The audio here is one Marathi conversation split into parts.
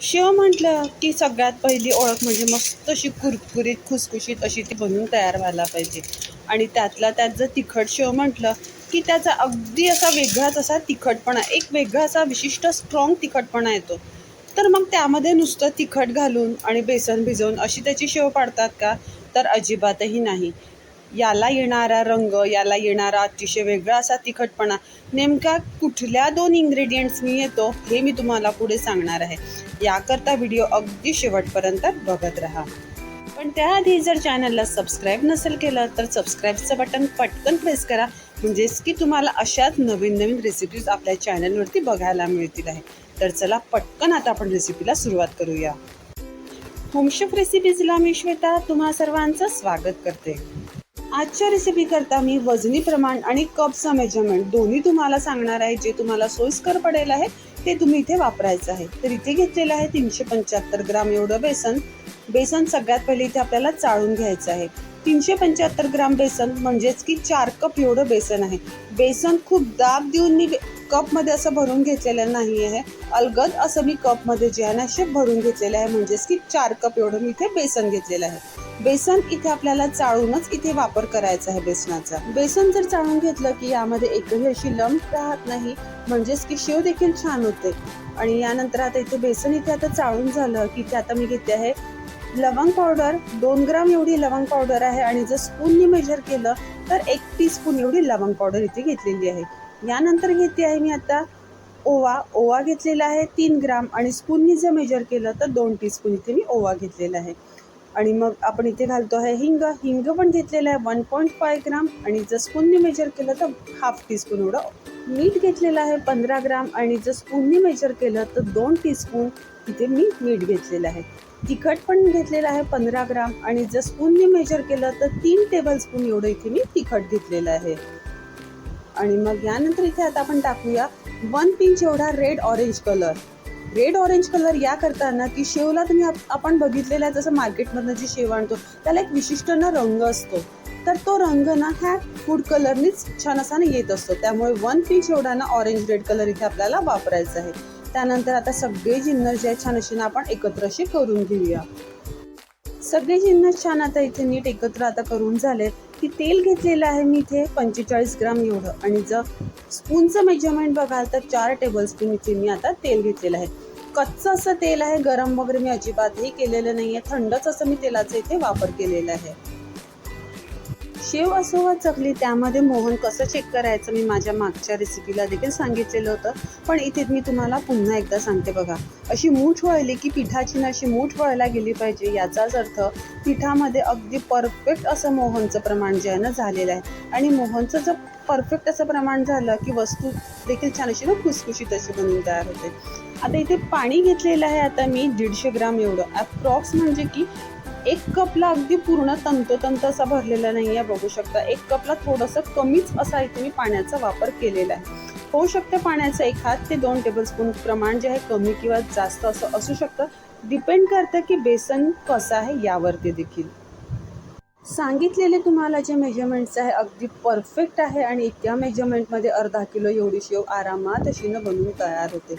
शेव म्हटलं की सगळ्यात पहिली ओळख म्हणजे मस्त अशी कुरकुरीत खुसखुशीत अशी ती बनवून तयार व्हायला पाहिजे. आणि त्यातला त्यात जर तिखट शेव म्हटलं की त्याचा अगदी असा वेगळाच असा तिखटपणा एक वेगळा असा विशिष्ट स्ट्रॉंग तिखटपणा येतो. तर मग त्यामध्ये नुसतं तिखट घालून आणि बेसन भिजवून अशी त्याची शेव पाडतात का? तर अजिबातही नाही. याला येणारा रंग याला येणारा अतिशय वेगळा असा तिखटपणा नेमका कुठल्या दोन इंग्रेडियंट्सनी येतो हे मी तुम्हाला पुढे सांगणार आहे. याकरता व्हिडिओ अगदी शेवटपर्यंत बघत राहा. पण त्याआधी जर चॅनलला सबस्क्राईब नसेल केलं तर सबस्क्राईबचं बटन पटकन प्रेस करा. म्हणजेच की तुम्हाला अशाच नवीन नवीन रेसिपीज आपल्या चॅनलवरती बघायला मिळतील आहे. तर चला पटकन आता आपण रेसिपीला सुरुवात करूया. होमशेफ रेसिपीजला मी श्वेता तुम्हा सर्वांचं स्वागत करते. आजच्या रेसिपी करता मी वजनी प्रमाण आणि कपचं मेजरमेंट दोन्ही तुम्हाला सांगणार आहे जे तुम्हाला सोयीस्कर पडेल आहे ते तुम्ही इथे वापरायचं आहे. तर इथे घेतलेलं आहे तीनशे पंच्याहत्तर ग्राम एवढं बेसन. बेसन सगळ्यात पहिले इथे आपल्याला चाळून घ्यायचं आहे. तीनशे पंच्याहत्तर ग्राम बेसन म्हणजेच की चार कप एवढं बेसन आहे. बेसन खूप दाब देऊन मी कपमध्ये असं भरून घेतलेलं नाही आहे. अलगद असं मी कपमध्ये जे आहे ना असे भरून घेतलेलं आहे. म्हणजेच की चार कप एवढं मी इथे बेसन घेतलेलं आहे. बेसन इथे आपल्याला चाळूनच इथे वापर करायचा आहे बेसनाचा. बेसन जर चाळून घेतलं की यामध्ये एकही अशी लंब राहत नाही म्हणजेच की शेव देखील छान होते. आणि यानंतर आता इथे बेसन इथे आता चाळून झालं की इथे आता मी घेते आहे. लवंग पावडर दोन ग्राम एवढी लवंग पावडर आहे आणि जर स्पूननी मेजर केलं तर एक टी स्पून एवढी लवंग पावडर इथे घेतलेली आहे. यानंतर घेते आहे मी आता ओवा. ओवा घेतलेला आहे तीन ग्राम आणि स्पूननी जर मेजर केलं तर दोन टीस्पून इथे मी ओवा घेतलेला आहे. आणि मग आपण इथे घालतो आहे हिंग. हिंग पण घेतलेलं आहे वन पॉईंट फाय ग्राम आणि जर स्पूननी मेजर केलं तर हाफ टीस्पून एवढं मीठ घेतलेलं आहे पंधरा ग्राम आणि जर स्पूननी मेजर केलं तर दोन टीस्पून इथे मी मीठ घेतलेलं आहे. तिखट पण घेतलेलं आहे पंधरा ग्राम आणि जर स्पूननी मेजर केलं तर तीन टेबलस्पून एवढं इथे मी तिखट घेतलेलं आहे. आणि मग यानंतर इथे आता आपण टाकूया वन पिंच एवढा red orange colour red orange colour या करताना की शेवला तुम्ही आपण बघितलेला आहे जसं मार्केटमधनं जी शेव आणतो त्याला एक विशिष्ट ना रंग असतो. तर तो रंग ना ह्या फूड कलरनीच छान असा ना येत असतो. त्यामुळे वन पिंच एवढा ना ऑरेंज रेड कलर इथे आपल्याला वापरायचा आहे. त्यानंतर आता सगळे जिन्नर जे आहेत छान असे ना आपण एकत्र असे करून घेऊया. सगळे जिन्नस छान आता इथे नीट एकत्र आता करून झाले की तेल घेतलेलं आहे मी इथे पंचेचाळीस ग्राम एवढं. आणि जर स्पूनचं मेजरमेंट बघाल तर चार टेबल स्पून इथे मी आता तेल घेतलेलं आहे. कच्चं असं तेल आहे गरम वगैरे मी अजिबातही केलेलं नाही आहे थंडच असं मी तेलाचा इथे वापर केलेला आहे. शेव असो वा चकली त्यामध्ये मोहन कसं चेक करायचं मी माझ्या मागच्या रेसिपीला देखील सांगितलेलं होतं. पण इथे मी तुम्हाला पुन्हा एकदा सांगते बघा. अशी मूठ वळली की पिठाची ना अशी मूठ वळायला गेली पाहिजे याचाच अर्थ पिठामध्ये अगदी परफेक्ट असं मोहनचं प्रमाण जे आहे ना झालेलं आहे. आणि मोहनचं जर परफेक्ट असं प्रमाण झालं की वस्तू देखील छान अशी ना खुसखुशीत अशी बनवून तयार होते. आता इथे पाणी घेतलेलं आहे आता मी दीडशे ग्राम एवढं. अप्रॉक्स म्हणजे की एक कपला अगदी पूर्ण तंतोतंत असा भरलेला नाही आहे बघू शकता. एक कपला थोडंसं कमीच असा इथे मी पाण्याचा वापर केलेला आहे. होऊ शकतं पाण्याचं एक हात ते दोन टेबलस्पून प्रमाण जे आहे कमी किंवा जास्त असं असू शकतं. डिपेंड करतं की बेसन कसं आहे यावरती देखील. सांगितलेले तुम्हाला जे मेजरमेंट्स आहे अगदी परफेक्ट आहे आणि इतक्या मेजरमेंटमध्ये अर्धा किलो एवढी शेव आरामात अशी न बनवून तयार होते.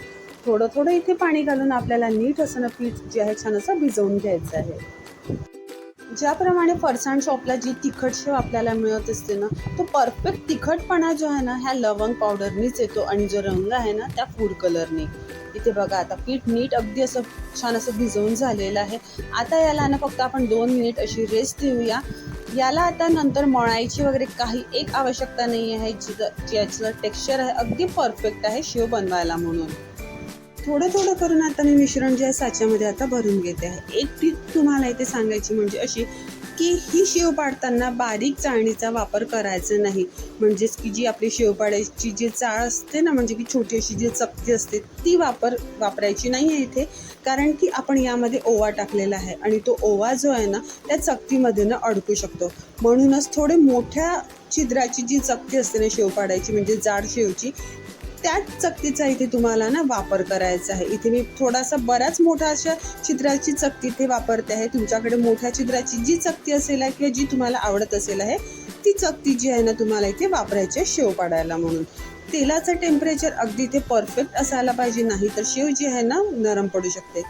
थोडं थोडं इथे पाणी घालून आपल्याला नीट असं ना पीठ जे आहे छान असं भिजवून घ्यायचं आहे. ज्याप्रमाणे फरसाण शॉपला जी तिखट शेव आपल्याला मिळत असते ना तो परफेक्ट तिखटपणा जो आहे ना ह्या लवंग पावडरनीच येतो आणि जो रंग आहे ना त्या फूड कलरने इथे बघा आता पीठ नीट अगदी असं छान असं भिजवून झालेलं आहे. आता याला ना फक्त आपण दोन मिनिट अशी रेस्ट देऊया. याला आता नंतर मळायची वगैरे काही एक आवश्यकता नाही आहे जी ज्याचं टेक्स्चर आहे अगदी परफेक्ट आहे शेव बनवायला म्हणून. थोडं थोडं करून आता मी मिश्रण जे आहे साच्यामध्ये आता भरून घेते आहे. एक टीप तुम्हाला इथे सांगायची म्हणजे अशी की ही शेव पाडताना बारीक चाळणीचा वापर करायचा नाही. म्हणजेच की जी आपली शेव पाडायची जी चाळ असते ना म्हणजे की छोटी अशी जी चकती असते ती वापर वापरायची नाही आहे इथे. कारण की आपण यामध्ये ओवा टाकलेला आहे आणि तो ओवा जो आहे ना त्या चकतीमध्ये ना अडकू शकतो. म्हणूनच थोडे मोठ्या छिद्राची जी चकती असते ना शेव पाडायची म्हणजे जाड शेवची त्याच चकतीचा इथे तुम्हाला ना वापर करायचा आहे. इथे मी थोडासा बराच मोठा अशा छिद्राची चकती इथे वापरते आहे. तुमच्याकडे मोठ्या छिद्राची जी चकती असेल आहे किंवा जी तुम्हाला आवडत असेल आहे ती चकती जी आहे ना तुम्हाला इथे वापरायची आहे शेव पाडायला म्हणून. तेलाचं टेम्परेचर अगदी इथे परफेक्ट असायला पाहिजे नाही तर शेव जी आहे ना नरम पडू शकते.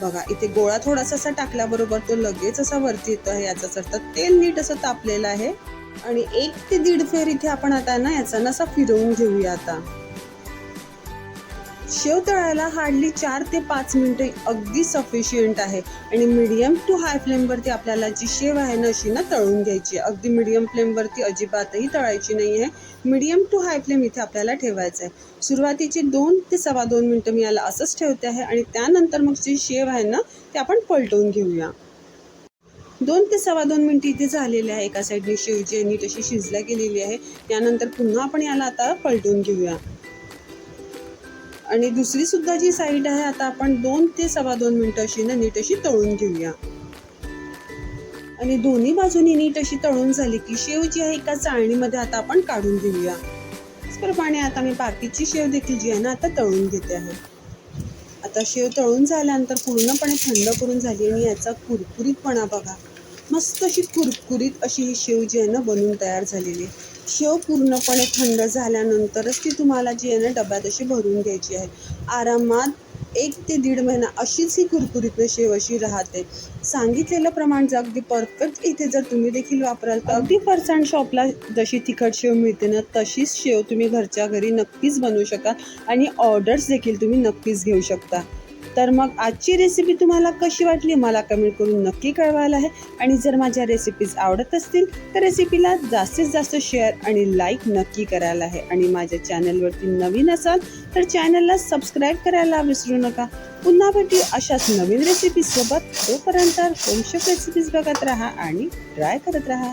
बघा इथे गोळा थोडासा असा टाकल्याबरोबर तो लगेच असा वरती येतो आहे याचाच अर्थ तेल नीट असं तापलेलं आहे. आणि एक ते दीड फेर इथे आपण आता ना याचा ना असा फिरवून घेऊया आता. शेव तळायला हार्डली चार ते पाच मिनिटं अगदी सफिशियंट आहे. आणि मिडियम टू हाय फ्लेमवरती आपल्याला जी शेव आहे ना अशी ना तळून घ्यायची आहे. अगदी मिडियम फ्लेमवरती अजिबातही तळायची नाही आहे मिडियम टू हाय फ्लेम इथे आपल्याला ठेवायचं आहे. सुरुवातीची दोन ते सव्वा दोन मिनटं मी याला असंच ठेवते आहे. आणि त्यानंतर मग जी शेव आहे ना ते आपण पलटवून घेऊया. दोन ते सव्वा दोन मिनिटं इथे झालेले आहे एका साईडने शेव आणि तशी शिजल्या गेलेली आहे. त्यानंतर पुन्हा आपण याला आता पलटवून घेऊया. आणि दुसरी सुद्धा जी साईड आहे आता आपण दोन ते सव्वा दोन मिनिटं अशी ना नीट अशी तळून घेऊया. आणि दोन्ही बाजूनी नीट अशी तळून झाली की शेव जी आहे एका चाळणीमध्ये आता आपण काढून घेऊया. त्याचप्रमाणे आता मी बाकीची शेव देखील जी आहे ना आता तळून घेते आहे. आता शेव तळून झाल्यानंतर पूर्णपणे थंड करून झाली आणि याचा कुरकुरीतपणा बघा. मस्त अशी कुरकुरीत अशी ही शेव जी आहे ना बनवून तयार झालेली आहे. शेव पूर्णपणे थंड झाल्यानंतरच ती तुम्हाला जी आहे ना डब्यात अशी भरून घ्यायची आहे. आरामात एक ते दीड महिना अशीच ही कुरकुरीत शेव अशी राहते. सांगितलेलं प्रमाण जर अगदी परफेक्ट इथे जर तुम्ही देखील वापराल तर अगदी फरसाण शॉपला जशी तिखट शेव मिळते ना तशीच शेव तुम्ही घरच्या घरी नक्कीच बनवू शकाल आणि ऑर्डर्स देखील तुम्ही नक्कीच घेऊ शकता. तर मग आजची रेसिपी तुम्हाला कशी वाटली? मला कमेंट करून नक्की कळवायला आहे. आणि जर माझ्या रेसिपीज आवडत असतील तर रेसिपीला जास्तीत जास्त शेअर आणि लाईक नक्की करायला आहे. आणि माझ्या चॅनलवरती नवीन असाल तर चॅनलला सबस्क्राईब करायला विसरू नका. पुन्हा भेटू अशाच नवीन रेसिपीसोबत तोपर्यंत होमशेफ रेसिपीज बघत राहा आणि ट्राय करत राहा.